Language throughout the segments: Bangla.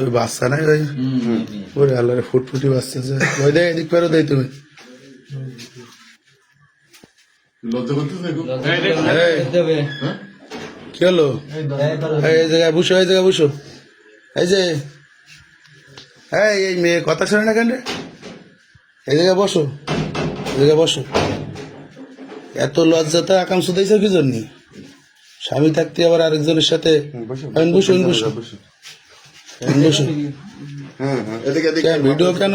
ওই বাচ্চা নাই ওই ওরে আল্লাহ ফুটফুটি বাচ্চা আছে ওই দেয় এদিক পেরো দেয় তুমি। লজ্জা কি হলো? এই জায়গায় বসো এই জায়গায় বসো। এই যে এই এই মেয়ে কথা শোনে না কেন রে? এই জায়গায় বসো এই জায়গায় বসো। এত লজ্জাতে আকাঙ্ক্ষ দিয়েছ কি জন্য? স্বামী থাকতে আবার আরেকজনের সাথে এখন বসো এখন বসো এখন বসো হ্যাঁ হ্যাঁ এদিকে এদিকে। কেন, ভিডিও কেন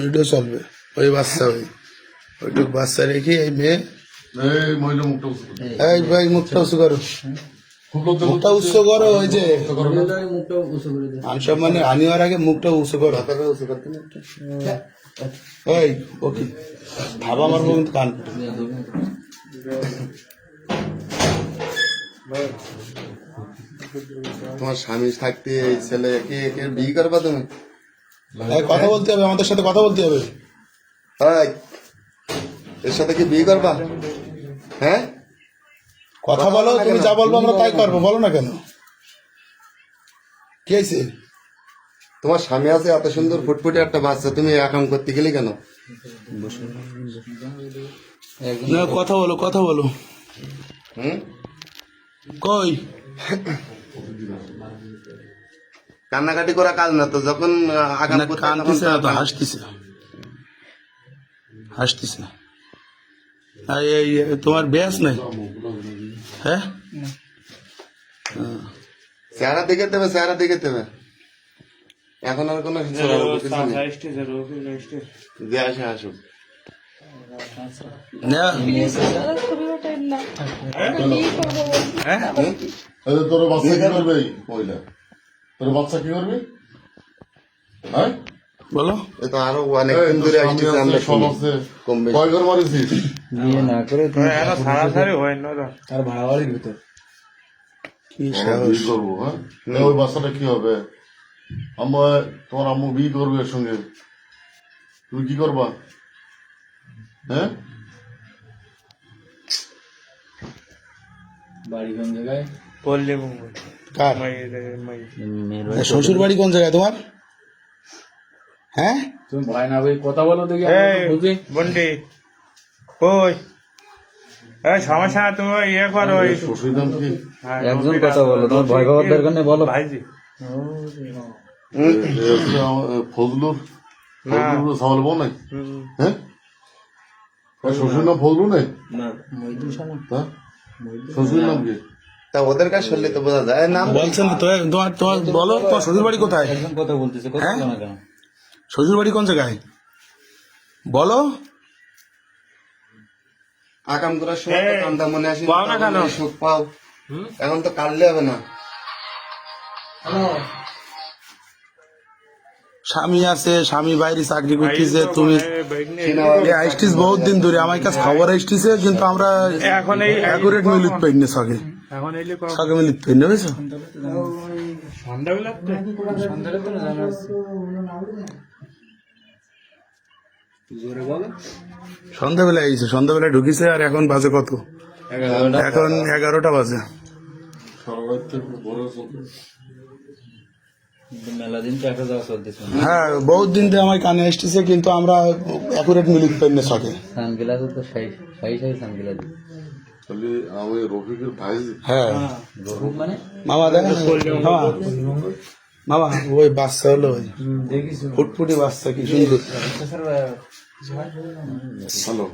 ভিডিও চলবে? ওই বাচ্চা ওই ওইটুক বাচ্চা রেখে এই মেয়ে? এই ভাই মুখটা উঁচু করো। মুখটা? উঁচু করো। ওই যে? আনসব মানে আনিবার আগে মুখটা উঁচু করো। এই ওকে। ভাবা কিন্তু কান। তোমার স্বামী থাকতে এই ছেলে একে একে বিয়ে করবা তুমি? কথা বলতে হবে আমাদের সাথে কথা বলতে হবে। এর সাথে কি বিয়ে করবা? হ্যাঁ? কথা বলো তুমি যা বলব আমরা তাই করব বলো না কেন? কি হয়েছে? তোমার স্বামী আছে এত সুন্দর ফুটফুটে একটা বাচ্চা তুমি একাম করতে গেলে কেন? না কথা বলো কথা বলো। হুম? কই? কান্নাকাটি করা কাজ না তো যখন আগাম না না তো হাসতেছে। হাসতেছে আর এই তোমার ব্যাস নাই? হ্যাঁ? চেহারা দিকে দেবে চেহারা দিকে দেবে। এখন আর কোনো কিছু নেই। যে আসে আসুক। তোর বাচ্চা কি করবে এই তোর বাচ্চা কি করবে? হ্যাঁ? বলো। তো আরও অনেক দিন ধরে আমরা মারিছিস? কি সাহস? হ্যাঁ? ওই বাচ্চাটা কি হবে? আম্মা তোমার আম্মু বিয়ে করবে সঙ্গে। তুমি কি করবা? হ্যাঁ? কার? শ্বশুর বাড়ি কোন জায়গায়? তোমার? হ্যাঁ? তুমি ভয় না ভাই কথা বলো দেখি বন্ডি। ওই এই সমস্যা তুমি ইয়ে করো হ্যাঁ, একজন কথা বলো তোমার ভয় পাওয়ার দরকার নেই বলো। ভাইজি। ফজলুর? ফজলুর সামাল বউ হ্যাঁ? শ্বশুর নাম ফজলু নাই তা? শ্বশুর নাম কি? তা ওদের কাছে শুনলে তো বোঝা যায়। নাম বলছেন তো তোমার তোমার বলো তোমার শ্বশুর বাড়ি কোথায়? কথা বলতেছে হ্যাঁ? না শ্বশুর বাড়ি কোন জায়গায়? বলো। আকাম করার সময় কান্দা মনে আসে পাও না কেন? সুখ পাও। এখন তো কাটলে হবে না। স্বামী আছে স্বামী বাইরে চাকরি করতেছে তুমি সিনেমা- আইসটিস বহুত দিন ধরে আমার কাছে খবর আসতেছে কিন্তু আমরা এখন এই অ্যাকুরেট মিলিত পাই না সগে এখন সগে মিলিত পাই না বুঝছ? সন্ধ্যাবেলা আইছে সন্ধ্যাবেলা ঢুকিছে আর এখন বাজে কত? এখন এগারোটা বাজে। হ্যাঁ বহুত দিন ধরে আমার কানে কিন্তু আমরা অ্যাকুরেট মিলিত পাই না সগে সানগিলাস তো সাই সাই সাই সানগিলাস। খালি আমি রফিকের ভাই হ্যাঁ। রহুম মানে? মামা দেখ মামা। মামা ওই বাচ্চা হলো ওই। ফুটফুটি বাচ্চা কি সুন্দর। হ্যালো।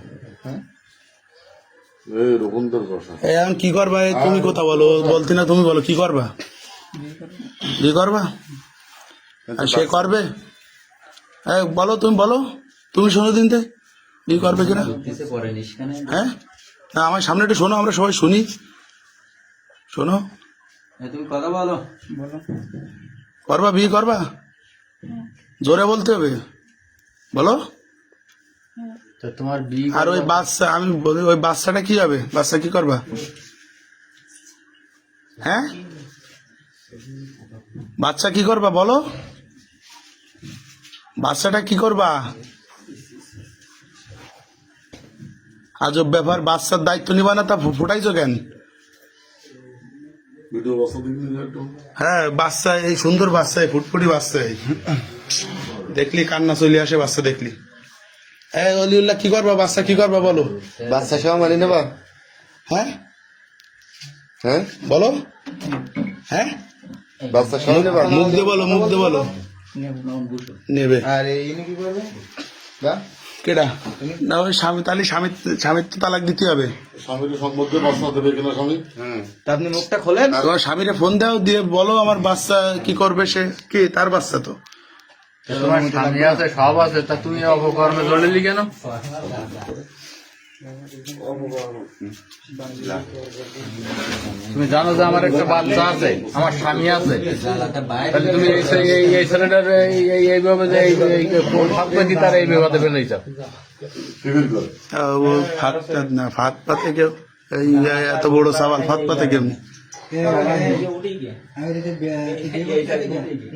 এখন কি করবা? তুমি কথা বলো বলতে না তুমি বলো কি করবা? কি করবা? সে করবে? এই বলো তুমি বলো। তুমি শোনো দিন তে কি করবে কিনা? হ্যাঁ? না আমার সামনে একটু শোনো আমরা সবাই শুনি। শোনো। তুমি কথা বলো। করবা বিয়ে করবা? জোরে বলতে হবে। বলো। তো তোমার বিয়ে আর ওই বাচ্চা আমি বলি ওই বাচ্চাটা কি হবে? বাচ্চা কি করবা? হ্যাঁ? বাচ্চা কি করবা বলো? বাচ্চাটা কি করবা? আজব ব্যাপার বাচ্চার দায়িত্ব নিবা না তা ফু- ফুটাইছো কেন? হ্যাঁ বাচ্চা এই সুন্দর বাচ্চা ফুটফুটি বাচ্চা দেখলি কান্না চলে আসে বাচ্চা দেখলি। এই অলিউল্লাহ কি করবা বাচ্চা কি করবা বলো? বাচ্চা সহ মানি নেবা? হ্যাঁ? হ্যাঁ? বলো? হ্যাঁ? বাচ্চা সহ মুখ দিয়ে বলো মুখ দিয়ে বলো। নেবে। আর ইনি কি করবে? কেডা? না ওই স্বামী তাহলে স্বামী স্বামীর তো তালাক দিতে হবে। স্বামীর সম্বন্ধে বাসনা দেবে কিনা স্বামী? তা আপনি মুখটা খোলেন? তোমার স্বামীরে ফোন দাও দিয়ে বলো আমার বাচ্চা কি করবে সে। কি? তার বাচ্চা তো। তোমার স্বামী আছে সব আছে তা তুমি অপকর্মে জড়িলি কেন? তুমি জানো যে আমার একটা বাচ্চা আছে, আমার স্বামী আছে। তাহলে তুমি এই ছেলেটার এই- এই এইভাবে যে কি তার এই বিবাদে ফেলে যাও। ফাঁক না, ফাঁক পাতে কেউ এই এত বড় সাবাল ফাঁক পাতে কেমনি?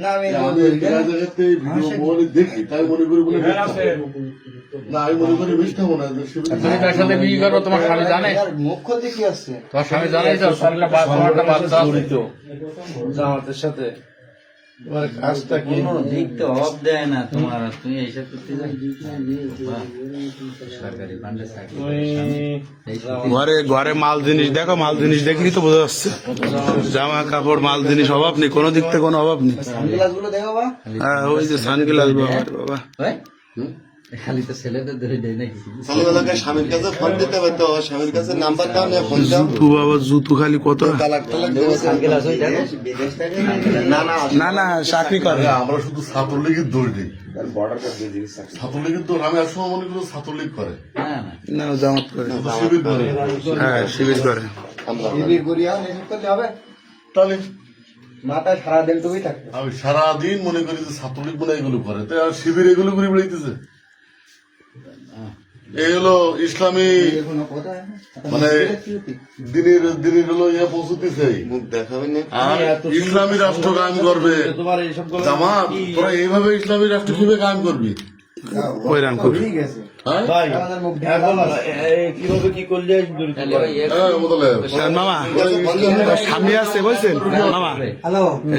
আমি এই জায়গাতে এই ভিডিও মোবাইলে দেখি তাই করি বলে না, আমি করি মিথ্যা তুমি তার সাথে তোমার দেখি আসছে তোমার স্বামী সাথে তোমার কাজটা কি? কোনো দিক তো অভাব দেয় না তোমার তুমি এইসব করতে যাও সরকারি ফান্ডে চাকরি করে স্বামী, এইসব ঘরে ঘরে মাল জিনিস দেখো মাল জিনিস দেখলি তো বোঝা যাচ্ছে। জামা কাপড় মাল জিনিস অভাব নেই কোনো দিক থেকে কোনো অভাব নেই। গ্লাসগুলো দেখো বা। হ্যাঁ ওই যে সানগ্লাস বাবা বাবা। হয়? খালি তো ছেলেদের ধরে দেয় নাকি? স্বামীর কাছে ফোন দিতে হবে তো স্বামীর কাছে নাম্বার দাও না ফোন দাও। জুতু বাবা জুতু খালি কত? তালাক ওই দেখো না না না না চাকরি করে। আমরা শুধু ছাত্রলীগের দোষ দিই। ছাত্রলীগের দোষ আমি মনে করি ছাত্রলীগ করে। হ্যাঁ না। না জামাত করে। শিবির করে। হ্যাঁ শিবির করে। করিয়া এসব করলে হবে? তাহলে মাথায় সারাদিন তুমি থাকবে। আমি সারাদিন মনে করি যে ছাত্রলীগ মনে হয় এগুলো করে। তাই আর শিবির এগুলো করে বেড়াইতেছে। এই হলো ইসলামী মানে দিনের দিনের হলো ইয়ে পৌঁছতেছে মুখ দেখাবে আর ইসলামী রাষ্ট্র কায়েম করবে। জামাত তোরা এইভাবে ইসলামী রাষ্ট্র কীভাবে কায়েম করবি? হয়রান করবে। হ্যাঁ? হ্যাঁ, মামা স্বামী আছে বলছেন মামা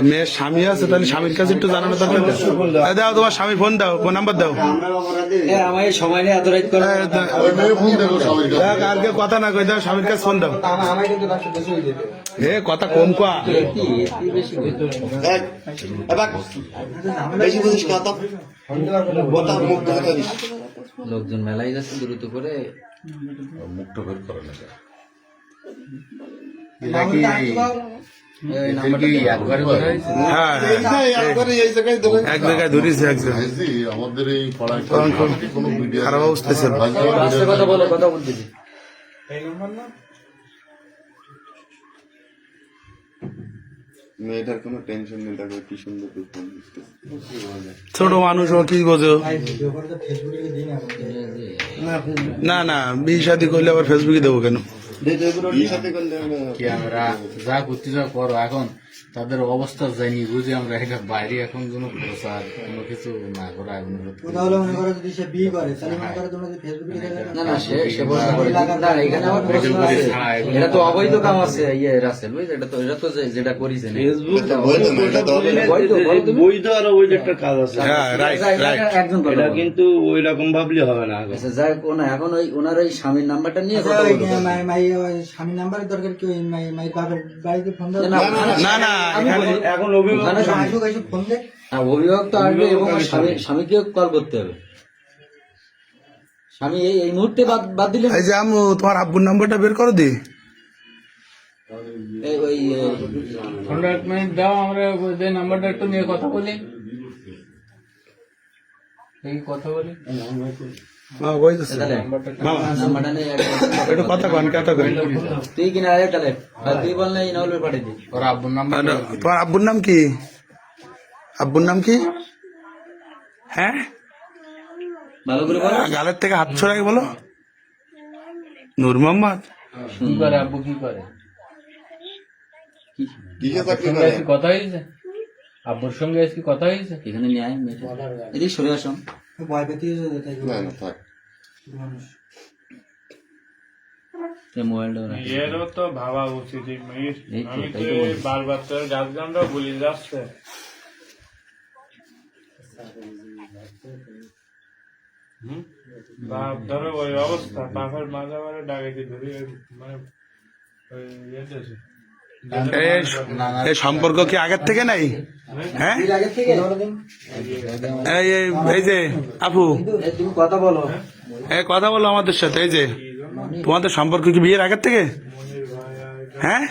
মেয়ের স্বামী আছে তাহলে স্বামীর কাছে একটু জানানো দরকার দাও। তোমার স্বামী ফোন দাও ফোন নাম্বার দাও। আমরা সময় এত রাইট করে। দেখো দেখ আর কেউ কথা না কই দাও স্বামীর কাছে ফোন দাও। এ কথা কম কোয়া। বেশি বেশি বুঝিস কথা কথা মুখ দিস। লোকজন মেলায় যাচ্ছে দ্রুত করে। মুখটা বের করে না? হ্যাঁ আমাদের এই পাড়ায় খারাপ অবস্থা কথা বলতেছি। মেয়েটার কোনো টেনশন নেই দেখো কি সুন্দর তুই ছোট মানুষ ও কি বোঝো? না না বিয়ে শাদি করলে আবার ফেসবুকে দেবো কেন? বিয়ে সাথে করলে যা করতে যা করো এখন তাদের অবস্থা জানি বুঝি আমরা এটা বাইরে এখন কোনো প্রচার কোনো কিছু না করা এখন তাহলে মনে করো যদি সে বিয়ে করে তাহলে মনে করো তোমরা যদি ফেসবুকে না না সে সে না এখানে আমার প্রশ্ন আছে। এটা তো অবৈধ কাম আছে ইয়ে রাসেল বুঝলি? এটা তো এটা তো যেটা বলতো না। এটা দরকার নেই। বৈধ বলো তুমি। বৈধ আর অবৈধ একটা কাজ আছে। হ্যাঁ রাইট এটা রাইট একজন কথা এটা কিন্তু ওই রকম ভাবলে হবে না আচ্ছা যাই হোক, ওনা এখন ওই ওনার ওই স্বামীর নাম্বারটা নিয়ে কথা বলব। স্বামীর নাম্বারের দরকার কি? ওই মাই মাই বাবার বাড়িতে ফোন দাও না, না না এখানে অভিভাবক হ্যাঁ, অভিভাবক তো আসবে এবং স্বামীকেও কল করতে হবে। স্বামী এই এই মুহূর্তে বাদ বাদ দিলে এই যে আমু তোমার আব্বুর নাম্বারটা বের করো দি। এই ওই এ, মিনিট দাও আমরা যে নাম্বারটা একটু নিয়ে কথা বলি। এই কথা বলি। কথা কন কথা তুই কিনা তাহলে তুই বল না এই নাহলে পাঠিয়ে দিই ওর আব্বুর আর তোমার আব্বুর নাম কি আব্বুর নাম কি হ্যাঁ ভালো করে বল গালের থেকে হাত ছড়াই বলো নূর মোহাম্মদ কি করে আব্বু কি করে কথা হয়েছে আব্বুর সঙ্গে আজকে কথা হয়েছে এখানে নিয়ে আয় এদিকে সরে আসুন ভয় পেতে না থাক এরও তো ভাবা উচিত এই মেয়ের। এই তো, আমি তো তাই তো এই বলছি। বারবার তোর গাছগানটা ভুলে যাচ্ছে। বাপ ধরো ওই অবস্থা বাপের মাঝে মাঝে ডাকাইতে ধরি মানে। এই সম্পর্ক কি আগের থেকে নাই? হ্যাঁ? থেকে এই যে আপু। তুমি কথা বলো। এই কথা বলো আমাদের সাথে এই যে তোমাদের সম্পর্ক কি বিয়ের আগের থেকে? হ্যাঁ?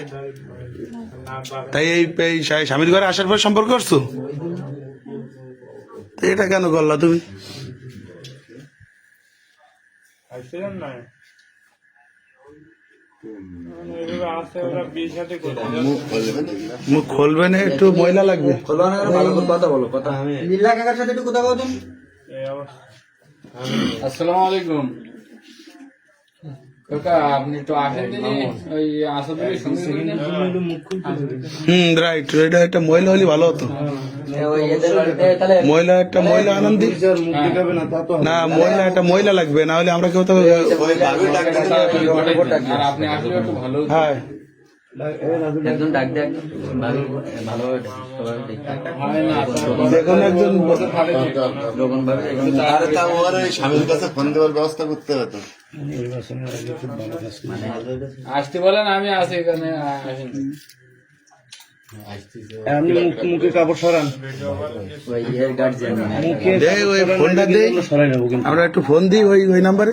তাই এই এই স্বামীর ঘরে আসার পর সম্পর্ক করছ? তো এটা কেন করলা তুমি। মুখ খুলবে না। একটু ময়লা লাগবে। নীলা কাকার সাথে একটু কথা এই অবস্থা আসসালামু আলাইকুম। কাকা আপনি একটু আসেন ওই আসাদুলের সঙ্গে হুম রাইট এটা একটা ময়লা হলে ভালো হতো। ময়লা একটা ময়লা আনন্দি না ময়লা একটা ময়লা লাগবে না হলে আমরা কেউ তো হ্যাঁ। একজন ডাক দেখ ভালোভাবে ডাক, সবাই দেখতে না দেখুন একজন আরে তা ওর ওই স্বামীর কাছে ফোন দেওয়ার ব্যবস্থা করতে হবে আসতে বলেন আমি আছি এখানে ওই ইয়ের গার্জিয়ান মানে ফোনটা আমরা একটু ফোন দিই ওই ওই নাম্বারে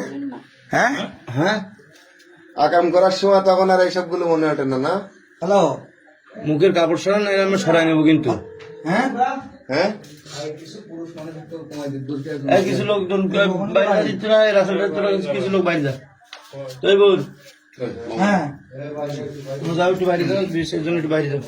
হ্যাঁ? হ্যাঁ? আকাম করার সময় তখন আর এইসবগুলো মনে ওঠে না না? হ্যালো? মুখের কাপড় সরান না আমরা সরাই নেব কিন্তু। হ্যাঁ? হ্যাঁ? এই কিছু লোক জন বাইরে দিচ্ছে না কিছু লোক বাইরে যা। তুই বল। হ্যাঁ। যাও একটু বাইরে যাও জন্য একটু বাইরে যাও।